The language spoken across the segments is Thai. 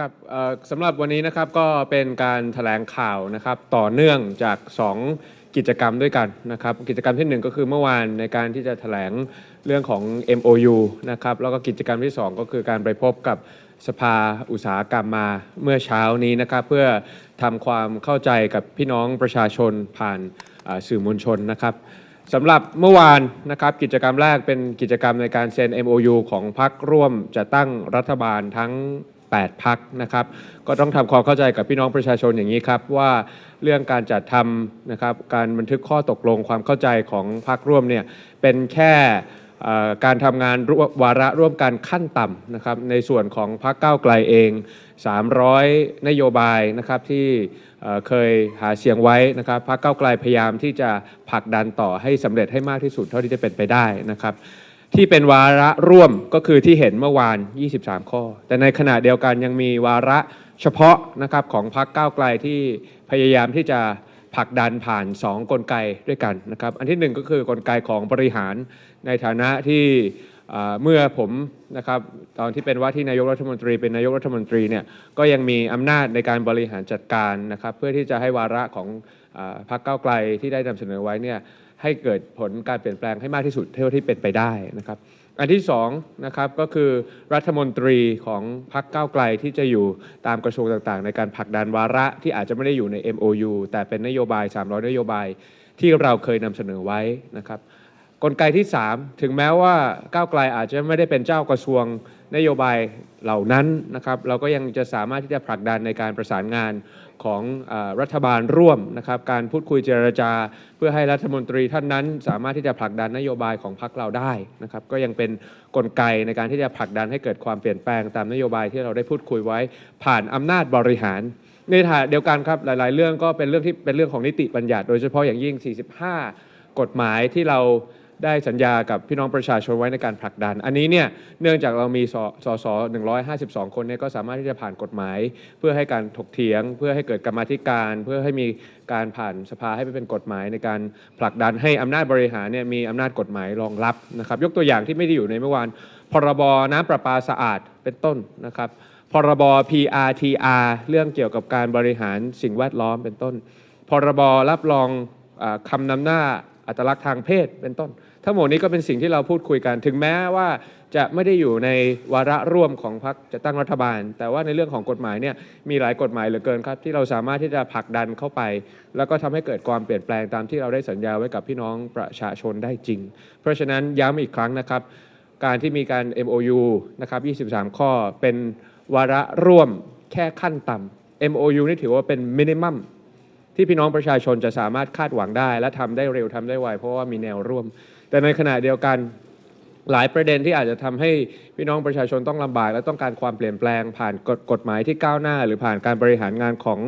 ครับสำหรับวันนี้นะครับก็เป็นการแถลงข่าวนะครับต่อเนื่องจาก 2 กิจกรรมด้วยกันนะครับกิจกรรมที่ 1 ก็คือเมื่อวานในการที่จะแถลงเรื่องของ MOU นะครับแล้วก็กิจกรรมที่ 2 ก็คือการไปพบกับสภาอุตสาหกรรมมาเมื่อเช้านี้นะครับเพื่อทำความเข้าใจกับพี่น้องประชาชนผ่านสื่อมวลชนนะครับสำหรับเมื่อวานนะครับกิจกรรมแรกเป็นกิจกรรมในการเซ็น MOU ของพักร่วมจะตั้งรัฐบาลทั้ง 8 พักนะครับ ก็ต้องทำความเข้าใจกับพี่น้องประชาชนอย่างนี้ครับว่าเรื่องการจัดทำนะครับการบันทึกข้อตกลงความเข้าใจของพักร่วมเนี่ยเป็นแค่การทำงานวาระร่วมกันขั้นต่ำนะครับในส่วนของพักก้าวไกลเอง 300 นโยบายนะครับที่เอ่อเคยหาเสียงไว้นะครับพรรคก้าวไกลพยายามที่จะผลักดันต่อให้สำเร็จให้มากที่สุดเท่าที่จะเป็นไปได้นะครับ ที่เป็นวาระร่วมก็คือที่เห็นเมื่อวาน 23 ข้อ แต่ในขณะเดียวกันยังมีวาระเฉพาะนะครับของพรรคก้าวไกลที่พยายามที่จะผลักดันผ่าน 2 กลไกด้วยกันนะครับอันที่หนึ่งก็คือกลไกของบริหารในฐานะที่เมื่อผมนะครับตอนที่เป็นว่าที่นายกรัฐมนตรีเป็นนายกรัฐมนตรีเนี่ยก็ยังมีอำนาจในการบริหารจัดการนะครับเพื่อที่จะให้วาระของอพรรคก้าวไกลที่ได้นำเสนอไว้เนี่ย ให้เกิดผลการเปลี่ยนแปลงให้มากที่สุดเท่าที่เป็นไปได้นะครับ อันที่สองนะครับก็คือรัฐมนตรีของพรรคก้าวไกลที่จะอยู่ตามกระทรวงต่างๆ ในการผลักดันวาระที่อาจจะไม่ได้อยู่ใน MOU แต่เป็นนโยบาย 300 นโยบายที่เราเคยนำเสนอไว้นะครับ กลไกที่ 3 ถึงแม้ว่าก้าวไกลอาจจะไม่ได้เป็นเจ้ากระทรวงนโยบายเหล่านั้นนะครับ เราก็ยังจะสามารถที่จะผลักดันในการประสานงานของอรัฐบาลร่วมนะครับ การพูดคุยเจรจา เพื่อให้รัฐมนตรีท่านนั้น สามารถที่จะผลักดันนโยบายของพรรคเราได้นะครับ ก็ยังเป็นกลไกในการที่จะผลักดันให้เกิดความเปลี่ยนแปลงตามนโยบายที่เราได้พูดคุยไว้ ผ่านอำนาจบริหารในทางเดียวกันครับหลาย ๆ เรื่องก็เป็นเรื่องที่เป็นเรื่องของนิติบัญญัติ โดยเฉพาะอย่างยิ่ง 45 กฎหมายที่เรา ได้สัญญากับพี่น้องประชาชนไว้ในการผลักดัน อันนี้เนี่ยเนื่องจากเรามีสสส152 คนเนี่ยก็สามารถที่จะผ่านกฎหมาย เพื่อให้การถกเถียง เพื่อให้เกิดกรรมธิการ เพื่อให้มีการผ่านสภาให้ไปเป็นกฎหมายในการผลักดันให้อำนาจบริหารเนี่ยมีอำนาจกฎหมายรองรับนะครับ ยกตัวอย่างที่ไม่ได้อยู่ในเมื่อวานพรบน้ำประปาสะอาดเป็นต้นนะครับพรบ PRTR เรื่องเกี่ยวกับการบริหารสิ่งแวดล้อมเป็นต้น พรบรับรองอคำนำหน้าอัตลักษณ์ทางเพศเป็นต้น ทั้งหมดนี้ก็เป็นสิ่งที่เราพูดคุยกัน ถึงแม้ว่าจะไม่ได้อยู่ในวาระร่วมของพรรคจะตั้งรัฐบาล แต่ว่าในเรื่องของกฎหมายเนี่ยมีหลายกฎหมายเหลือเกินครับ ที่เราสามารถที่จะผลักดันเข้าไป แล้วก็ทำให้เกิดความเปลี่ยนแปลงตามที่เราได้สัญญาไว้กับพี่น้องประชาชนได้จริง เพราะฉะนั้นย้ำอีกครั้งนะครับ การที่มีการ MOU นะครับ 23 ข้อเป็นวาระร่วมแค่ขั้นต่ำ MOU นี่ถือว่าเป็นมินิมัม ที่พี่น้องประชาชนจะสามารถคาดหวังได้ และทำได้เร็วทำได้ไวเพราะว่ามีแนวร่วม แต่ในขณะเดียวกันหลายประเด็นที่อาจจะทำให้พี่น้องประชาชนต้องลำบากและต้องการความเปลี่ยนแปลง ผ่านกฎกฎหมายที่ก้าวหน้า หรือผ่านการบริหารงานของ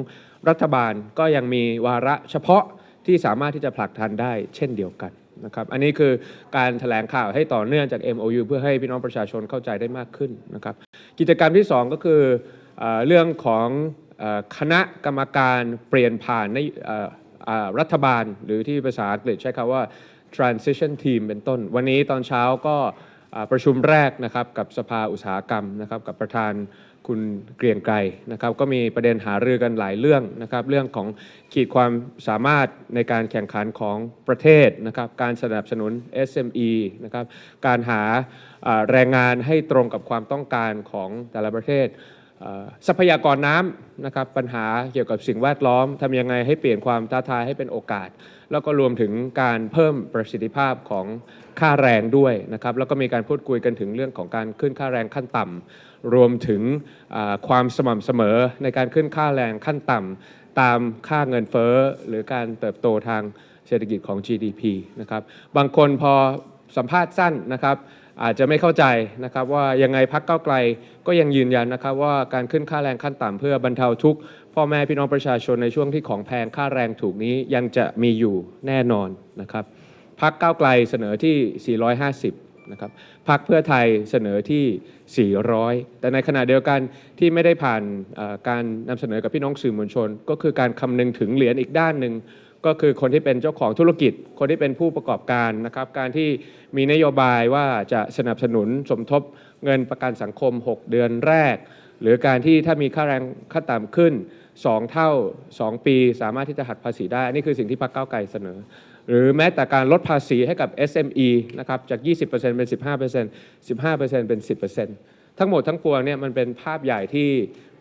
รัฐบาล ก็ยังมีวาระเฉพาะที่สามารถที่จะผลักดันได้เช่นเดียวกันนะครับอันนี้คือการแถลงข่าวให้ต่อเนื่องจาก MOU เพื่อให้พี่น้องประชาชนเข้าใจได้มากขึ้นนะครับกิจกรรมที่ 2 ก็คือเอเรื่องของ คณะกรรมการเปลี่ยนผ่านในรัฐบาล หรือที่ภาษาอังกฤษใช้คำว่า transition team เป็นต้น วันนี้ตอนเช้าก็ประชุมแรกนะครับกับสภาอุตสาหกรรมนะครับกับประธานคุณเกรียงไกรนะครับก็มีประเด็นหารือกันหลายเรื่องนะครับเรื่องของขีดความสามารถในการแข่งขันของประเทศนะครับการสนับสนุน SME นะครับการหาแรงงานให้ตรงกับความต้องการของแต่ละประเทศ ทรัพยากรน้ำนะครับปัญหาเกี่ยวกับสิ่งแวดล้อมทำยังไงให้เปลี่ยนความท้าทายให้เป็นโอกาส แล้วก็รวมถึงการเพิ่มประสิทธิภาพของค่าแรงด้วยนะครับแล้วก็มีการพูดคุยกันถึงเรื่องของการขึ้นค่าแรงขั้นต่ำรวมถึงความสม่ำเสมอในการขึ้นค่าแรงขั้นต่ำตามค่าเงินเฟ้อหรือการเติบโตทางเศรษฐกิจของ GDP นะครับบางคนพอสัมภาษณ์สั้นนะครับ อาจจะไม่เข้าใจนะครับว่ายังไงพักเก้าไกลก็ยังยืนยันนะครับว่าการขึ้นค่าแรงขั้นต่ำเพื่อบรรเทาทุกข์พ่อแม่พี่น้องประชาชนในช่วงที่ของแพงค่าแรงถูกนี้ยังจะมีอยู่แน่นอนนะครับพักเก้าไกลเสนอที่ 450นะครับพักเพื่อไทยเสนอที่ 400 แต่ในขณะเดียวกันที่ไม่ได้ผ่านการนำเสนอกับพี่น้องสื่อมวลชน ก็คือการคำนึงถึงเหรียญอีกด้านหนึ่ง ก็คือคนที่เป็นเจ้าของธุรกิจ คนที่เป็นผู้ประกอบการนะครับ การที่มีนโยบายว่าจะสนับสนุนสมทบเงินประกันสังคม 6 เดือนแรก หรือการที่ถ้ามีค่าแรงขั้นต่ำขึ้น 2 เท่า 2 ปี สามารถที่จะหักภาษีได้นนี่คือสิ่งที่พรรคก้าวไกลเสนอ หรือแม้แต่การลดภาษีให้กับ SME นะครับจาก 20%เป็น 15% 15%เป็น 10% ทั้งหมดทั้งปวงเนี่ยมันเป็นภาพใหญ่ที่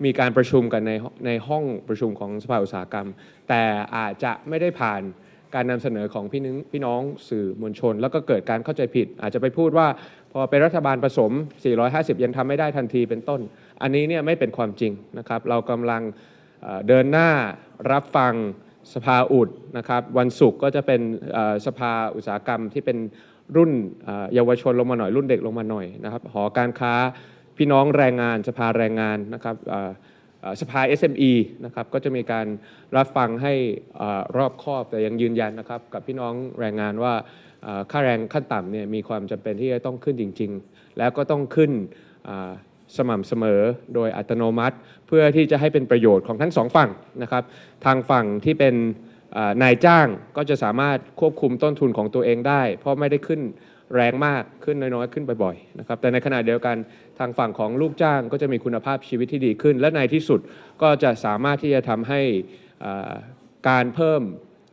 มีการประชุมกันในในห้องประชุมของสภาอุตสาหกรรม แต่อาจจะไม่ได้ผ่านการนำเสนอของพี่นึงพี่น้องสื่อมวลชน แล้วก็เกิดการเข้าใจผิด อาจจะไปพูดว่าพอเป็นรัฐบาลผสม 450 ยังทำไม่ได้ทันทีเป็นต้น อันนี้เนี่ยไม่เป็นความจริงนะครับ เรากำลังเดินหน้ารับฟังสภาอุดนะครับวันศุกร์ก็จะเป็นสภาอุตสาหกรรมที่เป็นรุ่นเยาวชนลงมาหน่อยรุ่นเด็กลงมาหน่อยนะครับหอการค้า พี่น้องแรงงานสภาแรงงานนะครับเอ่อเอ่อสภา SME นะครับก็จะมีการรับฟังให้รอบคอบแต่ยังยืนยันนะครับกับพี่น้องแรงงานว่าค่าแรงขั้นต่ำเนี่ยมีความจำเป็นที่จะต้องขึ้นจริง ๆ แล้วก็ต้องขึ้นสม่ำเสมอโดยอัตโนมัติ เพื่อที่จะให้เป็นประโยชน์ของทั้งสองฝั่งนะครับทางฝั่งที่เป็นนายจ้างก็จะสามารถควบคุมต้นทุนของตัวเองได้ เพราะไม่ได้ขึ้น แรงมากขึ้นน้อยๆ ขึ้นบ่อยๆนะครับแต่ในขณะเดียวกันทางฝั่งของลูกจ้างก็จะมีคุณภาพชีวิตที่ดีขึ้น และในที่สุดก็จะสามารถที่จะทำให้การเพิ่ม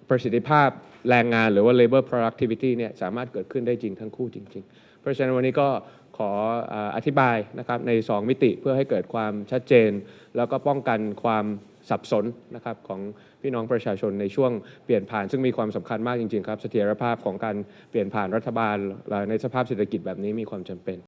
ประสิทธิภาพแรงงานหรือว่า labor productivity เนี่ยสามารถเกิดขึ้นได้จริงทั้งคู่จริง ๆ เพราะฉะนั้นวันนี้ก็ ขออธิบายนะครับใน 2 มิติเพื่อให้เกิดความชัดเจน แล้วก็ป้องกันความสับสนนะครับของพี่น้องประชาชนในช่วงเปลี่ยนผ่านซึ่งมีความสำคัญมากจริงๆครับเสถียรภาพของการเปลี่ยนผ่านรัฐบาลในสภาพเศรษฐกิจแบบนี้มีความจำเป็น